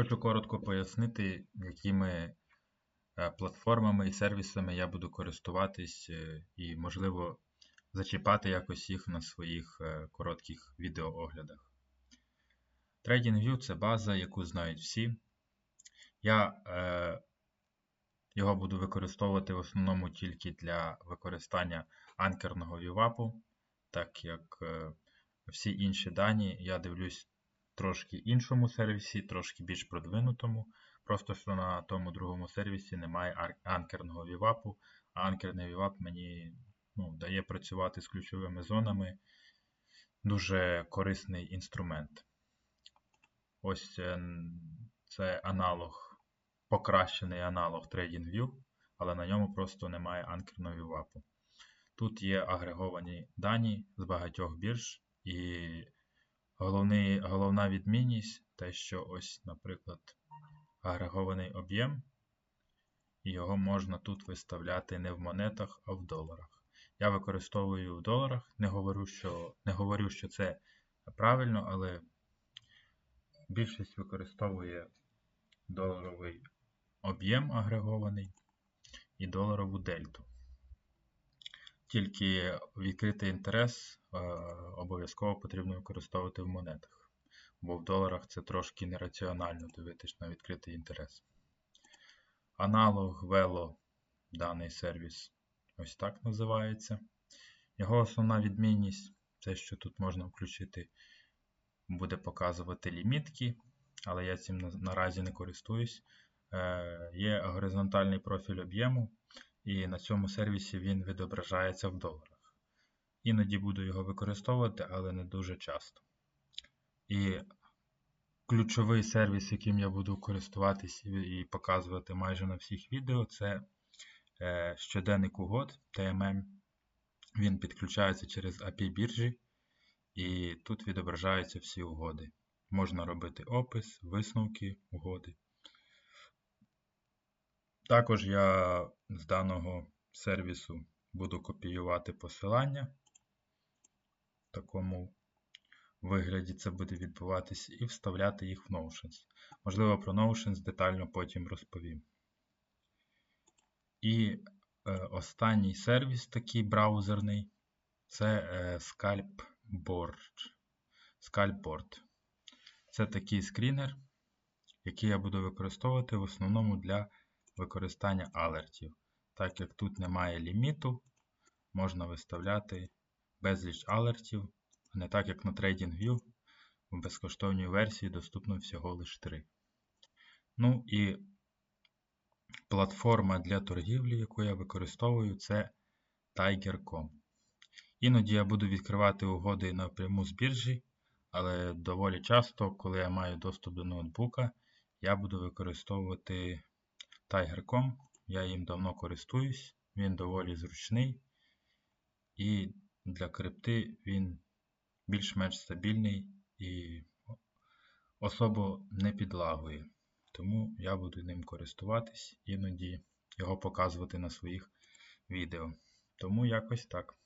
Хочу коротко пояснити, якими е, платформами і сервісами я буду користуватись е, і, можливо, зачіпати якось їх на своїх е, коротких відеооглядах. TradingView це база, яку знають всі. Я е, його буду використовувати в основному тільки для використання анкерного VWAP, так як всі інші дані я дивлюсь трошки іншому сервісі, трошки більш продвинутому. Просто що на тому другому сервісі немає анкерного VWAP, а анкерний VWAP мені ну, дає працювати з ключовими зонами. Дуже корисний інструмент. Ось е, це аналог, покращений аналог TradingView, але на ньому просто немає анкерного VWAP. Тут є агреговані дані з багатьох бірж, і головний, головна відмінність те, що ось, наприклад, агрегований об'єм, його можна тут виставляти не в монетах, а в доларах. Я використовую в доларах, не говорю, що, не говорю, що це правильно, але більшість використовує доларовий об'єм агрегований і доларову дельту. Тільки відкритий інтерес е, обов'язково потрібно використовувати в монетах, бо в доларах це трошки нераціонально дивитись на відкритий інтерес. Аналог Velo, даний сервіс, ось так називається. Його основна відмінність це, що тут можна включити, буде показувати лімітки, але я цим наразі не користуюсь. Е, є горизонтальний профіль об'єму. І на цьому сервісі він відображається в доларах. Іноді буду його використовувати, але не дуже часто. І ключовий сервіс, яким я буду користуватись і показувати майже на всіх відео, це е, щоденник угод TMM. Він підключається через API біржі, і тут відображаються всі угоди. Можна робити опис, висновки угоди. Також я з даного сервісу буду копіювати посилання. В такому вигляді це буде відбуватися і вставляти їх в Notions. Можливо, про Notions детально потім розповім. І е, останній сервіс такий браузерний це е, Scalpboard. Scalpboard. Це такий скрінер, який я буду використовувати в основному для використання алертів. Так як тут немає ліміту, можна виставляти безліч алертів, а не так як на TradingView, в безкоштовній версії доступно всього лише 3. Ну і платформа для торгівлі, яку я використовую, це Tiger.com. Іноді я буду відкривати угоди напряму з біржі, але доволі часто, коли я маю доступ до ноутбука, я буду використовувати Tiger.com. Я їм давно користуюсь, він доволі зручний і для крипти він більш-менш стабільний і особо не підлагує. Тому я буду ним користуватись, іноді його показувати на своїх відео. Тому якось так.